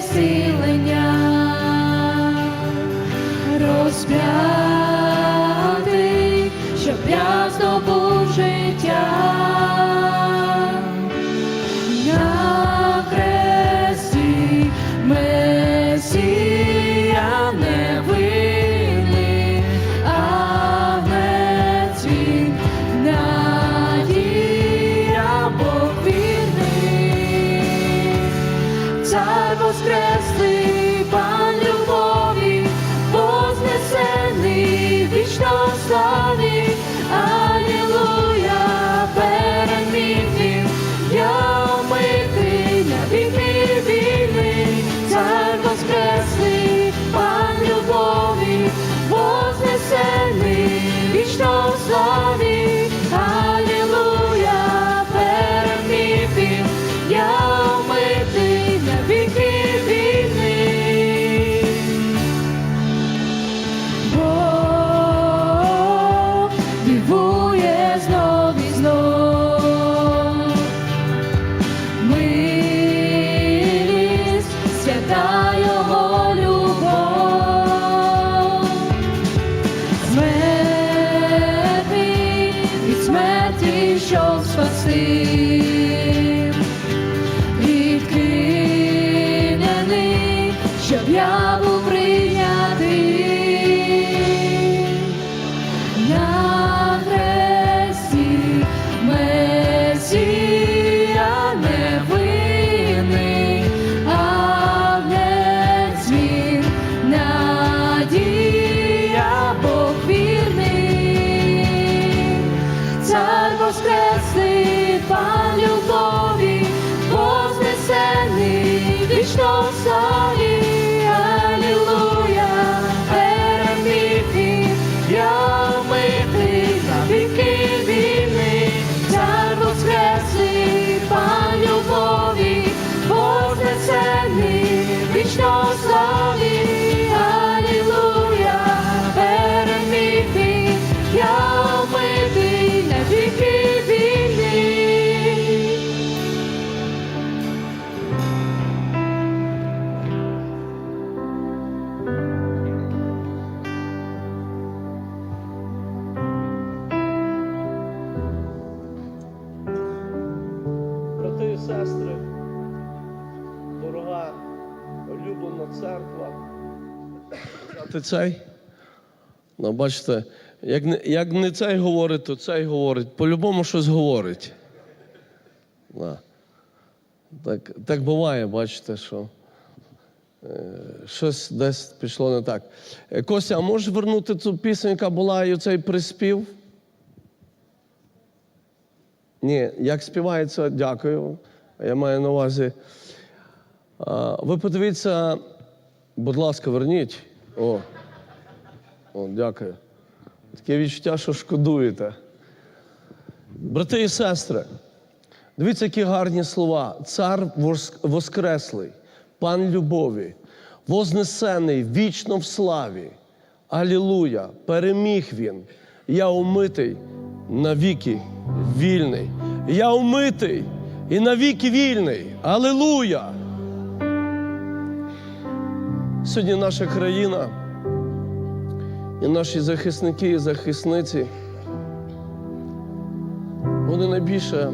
See. Воскреслий, сестри, дорога улюблена церква. Ти цей? Ну, бачите, як не, як не цей говорить, то цей говорить. По-любому щось говорить. Так, так буває, бачите, що е, щось десь пішло не так. Е, Костя, а можеш вернути цю пісню, яка була і цей приспів? Ні, як співається, дякую. Я маю на увазі. Ви подивіться, будь ласка, верніть. О, О дякую. Таке відчуття, що шкодуєте. Брати і сестри, дивіться, які гарні слова. Цар воск- воскреслий, пан любові, вознесений вічно в славі. Алілуя! Переміг він. Я умитий навіки вільний. Я умитий і навіки вільний. Алілуя! Сьогодні наша країна і наші захисники і захисниці. Вони найбільше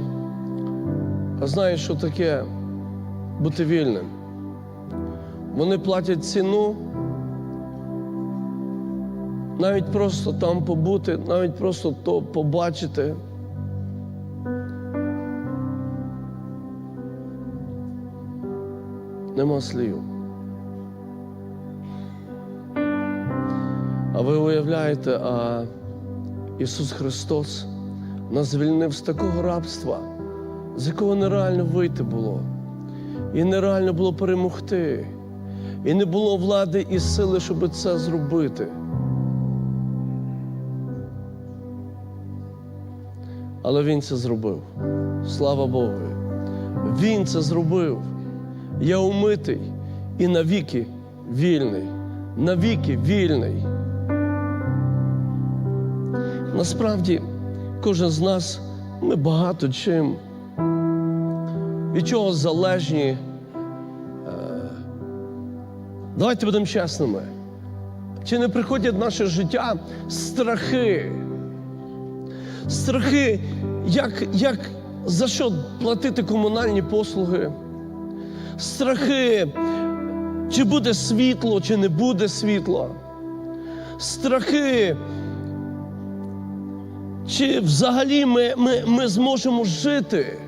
знають, що таке бути вільним. Вони платять ціну навіть просто там побути, навіть просто то побачити. Нема слів. А ви уявляєте, а Ісус Христос нас звільнив з такого рабства, з якого нереально вийти було. І нереально було перемогти. І не було влади і сили, щоб це зробити. Але Він це зробив. Слава Богу. Він це зробив. Я умитий і навіки вільний, навіки вільний. Насправді, кожен з нас, ми багато чим, від чого залежні. Е, Давайте будемо чесними. Чи не приходять в наше життя страхи? Страхи, як, як за що платити комунальні послуги? Страхи, чи буде світло, чи не буде світла? Страхи, чи взагалі ми, ми, ми зможемо жити?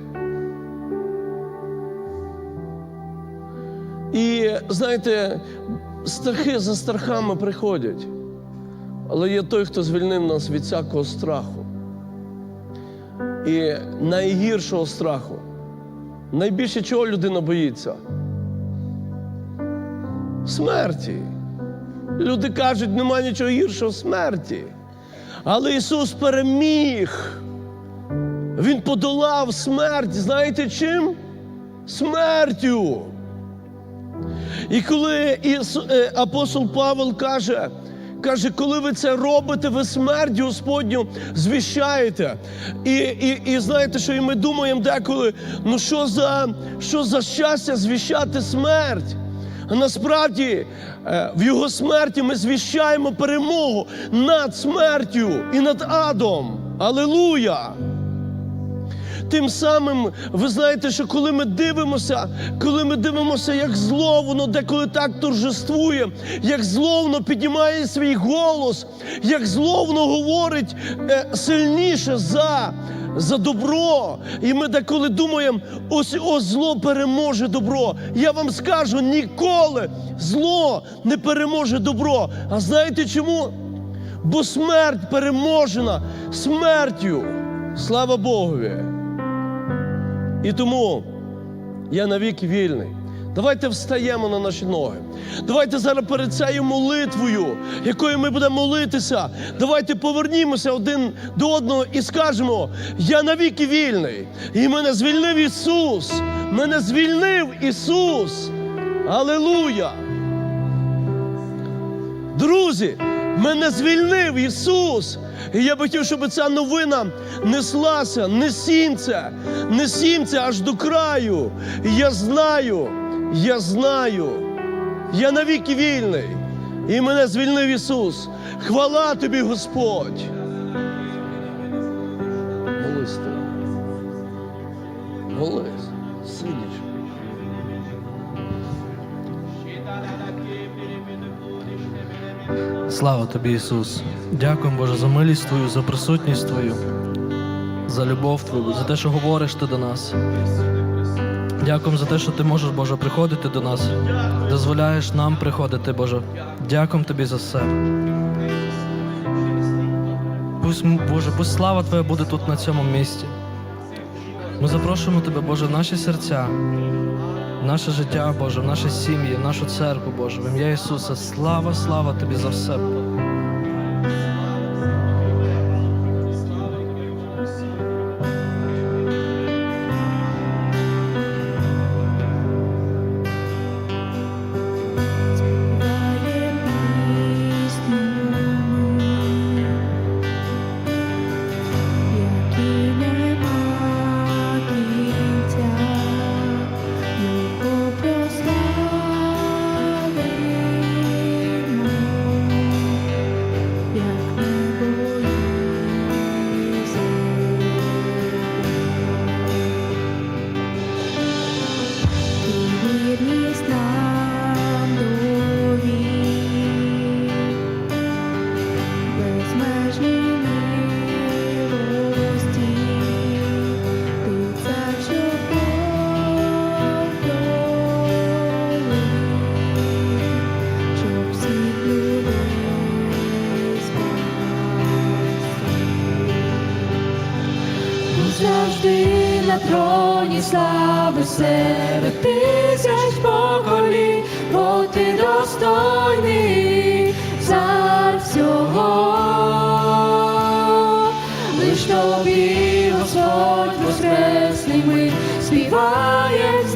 І знаєте, страхи за страхами приходять. Але є той, хто звільнив нас від всякого страху. І найгіршого страху. Найбільше чого людина боїться? Смерті. Люди кажуть, нема нічого гіршого смерті. Але Ісус переміг. Він подолав смерть. Знаєте чим? Смертю. І коли е, апостол Павел каже, каже, коли ви це робите, ви смерть Господню звіщаєте. І, і, і знаєте, що і ми думаємо деколи, ну що за, що за щастя звіщати смерть? А насправді е, в його смерті ми звіщаємо перемогу над смертю і над адом. Алілуя! Тим самим, ви знаєте, що коли ми дивимося, коли ми дивимося, як зло воно деколи так торжествує, як зло воно піднімає свій голос, як зло воно говорить е, сильніше за, за добро. І ми деколи думаємо, ось ось зло переможе добро. Я вам скажу, ніколи зло не переможе добро. А знаєте чому? Бо смерть переможена смертю. Слава Богові! І тому я навіки вільний. Давайте встаємо на наші ноги. Давайте зараз перед цією молитвою, якою ми будемо молитися, давайте повернімося один до одного і скажемо: Я навіки вільний. І мене звільнив Ісус. Мене звільнив Ісус. Алілуя! Друзі, мене звільнив Ісус. І я би хотів, щоб ця новина неслася, несім це аж до краю. І я знаю, я знаю, я навіки вільний. І мене звільнив Ісус. Хвала тобі, Господь. Молись ти. Слава тобі, Ісус! Дякуємо, Боже, за милість Твою, за присутність Твою, за любов Твою, за те, що говориш Ти до нас. Дякуємо за те, що Ти можеш, Боже, приходити до нас, дозволяєш нам приходити, Боже. Дякуємо Тобі за все. Пусть, Боже, пусть слава Твоя буде тут на цьому місці. Ми запрошуємо Тебе, Боже, в наші серця, наше життя, Боже, в наші сім'ї, в нашу церкву, Боже, в ім'я Ісуса. Слава, слава Тобі за все. Завжди на троні слави себе тисяч поколінь, бо ти достойний цар всього. Лиш тобі, Господь, воскресний ми, співаєм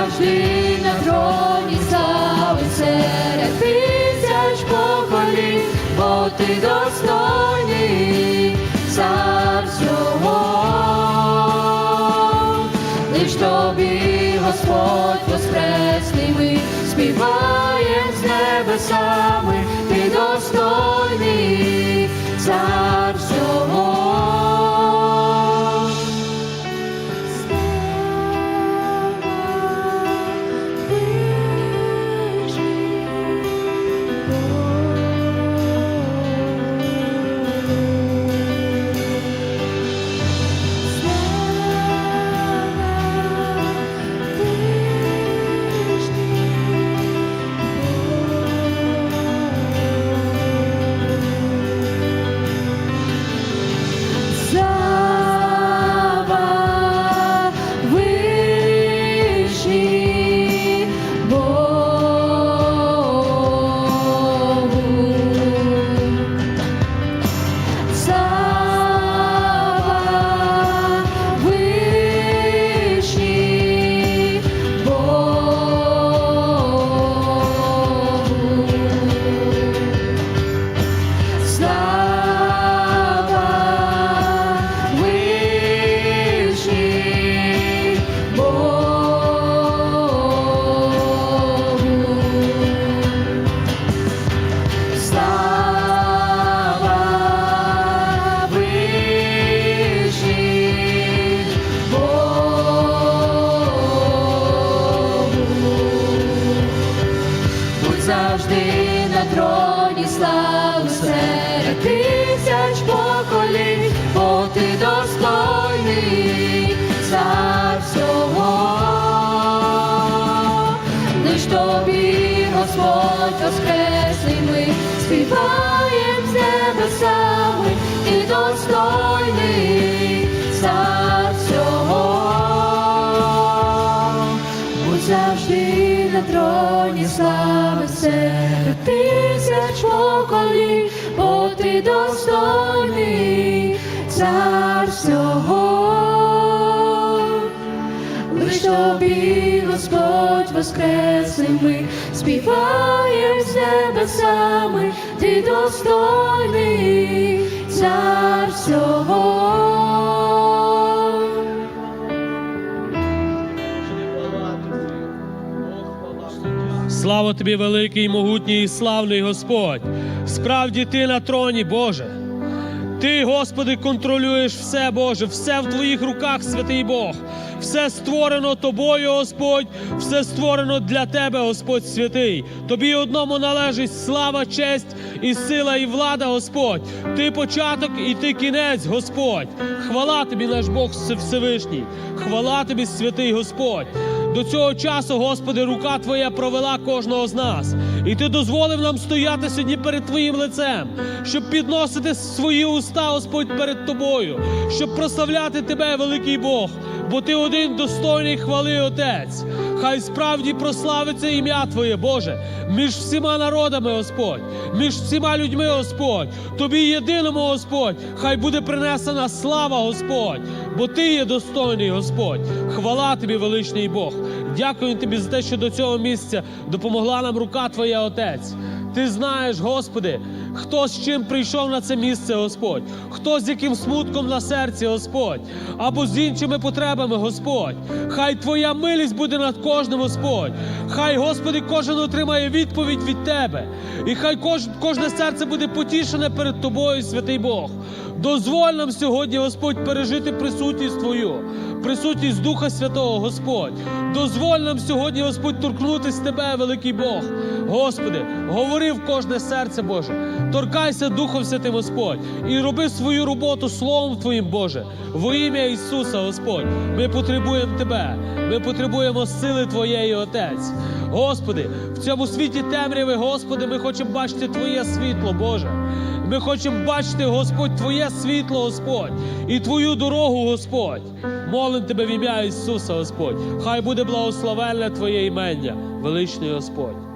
завжди на троні слави серед тисяч поколінь, бо ти достойний цар всього. Лиш тобі, Господь воскресний, ми співаєм з небесами, Воскресний, ми співаєм з небесами, ти достойний цар всього. Будь завжди на троні слави серед тисяч поколінь, бо ти достойний цар всього. Лиш тобі, Господь воскресний, ми співаєм з небесами, ти достойний цар всього. Слава тобі, великий, могутній і славний Господь. Справді ти на троні, Боже. Ти, Господи, контролюєш все, Боже, все в твоїх руках, святий Бог. Все створено тобою, Господь, все створено для тебе, Господь святий. Тобі одному належить слава, честь і сила, і влада, Господь. Ти початок і ти кінець, Господь. Хвала тобі, наш Бог Всевишній. Хвала тобі, святий Господь. До цього часу, Господи, рука Твоя провела кожного з нас. І Ти дозволив нам стояти сьогодні перед Твоїм лицем, щоб підносити свої уста, Господь, перед Тобою, щоб прославляти Тебе, великий Бог, бо Ти один достойний хвали Отець. Хай справді прославиться ім'я Твоє, Боже, між всіма народами, Господь, між всіма людьми, Господь, Тобі єдиному, Господь, хай буде принесена слава, Господь, бо Ти є достойний, Господь. Хвала Тобі, величний Бог. Дякую Тобі за те, що до цього місця допомогла нам рука Твоя, Отець. Ти знаєш, Господи, Хто з чим прийшов на це місце, Господь, хто з яким смутком на серці, Господь, або з іншими потребами, Господь. Хай Твоя милість буде над кожним, Господь. Хай, Господи, кожен отримає відповідь від Тебе. І хай кож, кожне серце буде потішене перед Тобою, святий Бог. Дозволь нам сьогодні, Господь, пережити присутність Твою, присутність Духа Святого, Господь. Дозволь нам сьогодні, Господь, торкнутись Тебе, великий Бог. Господи, говори в кожне серце Боже. Торкайся Духом Святим, Господь, і роби свою роботу Словом Твоїм, Боже. Во ім'я Ісуса, Господь. Ми потребуємо Тебе. Ми потребуємо сили Твоєї, Отець. Господи, в цьому світі темряви, Господи, ми хочемо бачити Твоє світло, Боже. Ми хочемо бачити, Господь, Твоє світло, Господь, і Твою дорогу, Господь. Молим Тебе в ім'я Ісуса, Господь. Хай буде благословенне Твоє імення, величний Господь.